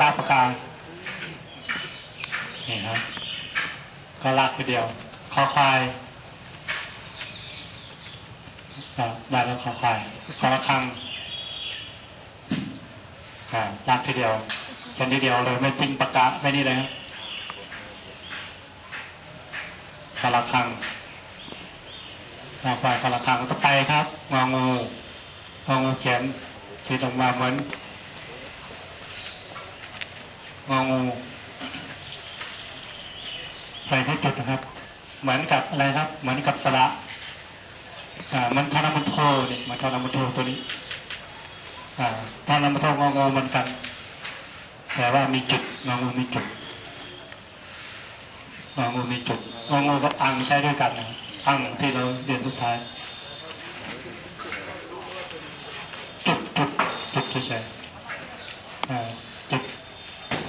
ลากปากกานี่ครับก็ลากไปเดียวคอควายได้แล้วคอควายคอระฆังลากทีเดียวเขียนทีเดียวเลยไม่ทิ้งปากกาไม่นี่เลยครับคอระฆังลากไปคอระฆังต่อไปครับงองูงองูเขียนเขียนออกมาเหมือน งองูใส่ให้จุดนะครับ เหมือนกับอะไรครับ เหมือนกับสระมันธนมันโทเนี่ยมันธนมันโทตัวนี้อ่าธนมันโทงองเหมือนกัน แต่ว่ามีจุดงองูมีจุดงองูมีจุดงองูกับอังใช้ด้วยกันนะอังที่เราเรียนสุดท้าย จุดจุดจุดเฉยๆอ่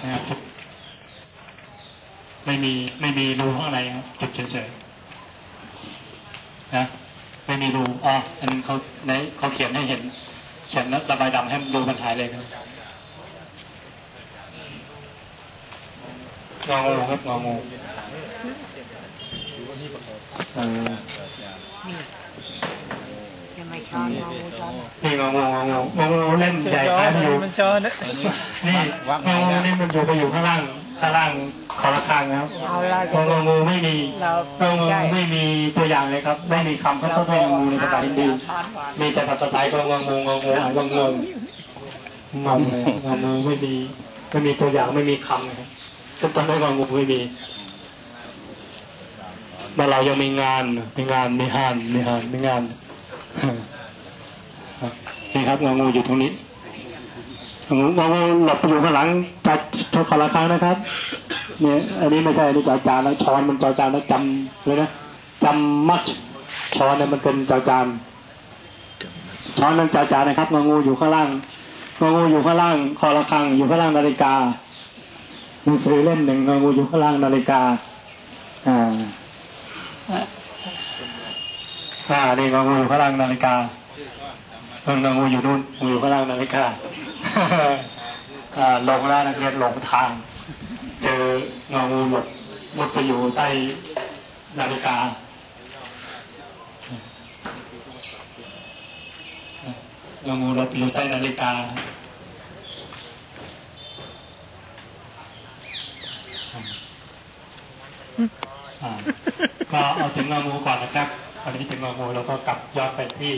นะครับจุดไม่มีไม่มีรูข้างในครับจุดเฉยๆนะไม่มีรูอ๋ออันนี้เขาในเขาเขียนให้เห็นเขียนแล้วระบายดำให้รูมันหายเลยครับงองูครับงองูเออจะไม่ช้อ นี่งองูงงงงเล่นใหญ่ท้ายมันอยู่มันช้อนนี่งองูนี่มันอยู่ไปอยู่ข้างล่างข้างล่างขอระฆังครับเอาเรางงูไม่มีเรางงูไม่มีตัวอย่างเลยครับ ไม่มีคำครับต้องเป็นงงูในภาษาฮินดีมีแต่ภาษาไทยก็งองูงองูอ่านงงงงงเลยงองูไม่มีไม่มีตัวอย่างไม่มีคำครับซึ่งตอนนี้งองูไม่มีบ้านเรายังมีงานมีงานมีหานมีหานมีงาน นี่ครับงองูอยู่ตรงนี้งองูงูหลบไปอยู่ข้างหลังจัดทขอละครั้งนะครับ เนี่ยอันนี้ไม่ใช่อันนี้จอจานแล้วช้อนมันจอจานแล้วจำเลยนะจำมัดช้อนเนี่ยมันเป็นจอจานช้อนนั้นจาจานนะครับงองูอยู่ข้างล่างงองูอยู่ข้างล่างคอระฆังอยู่ข้างล่างนาฬิกาหนังสือเล่มหนึ่งงองูอยู่ข้างล่างนาฬิกาอ่าอ่านี่งองูอยู่ข้างล่างนาฬิกา เอององูอยู่นู่นงูอยู่ข้างล่างนาฬิกาหลงล้วนักเรียนหลงทาง เจองงูหลบหลบไปอยู่ใต้นาฬิกางองูหลบอยู่ใต้นาฬิกาก็เอาถึงงองูก่อนนะครับอันนี้ถึงงองูเราก็กลับย้อนไปที่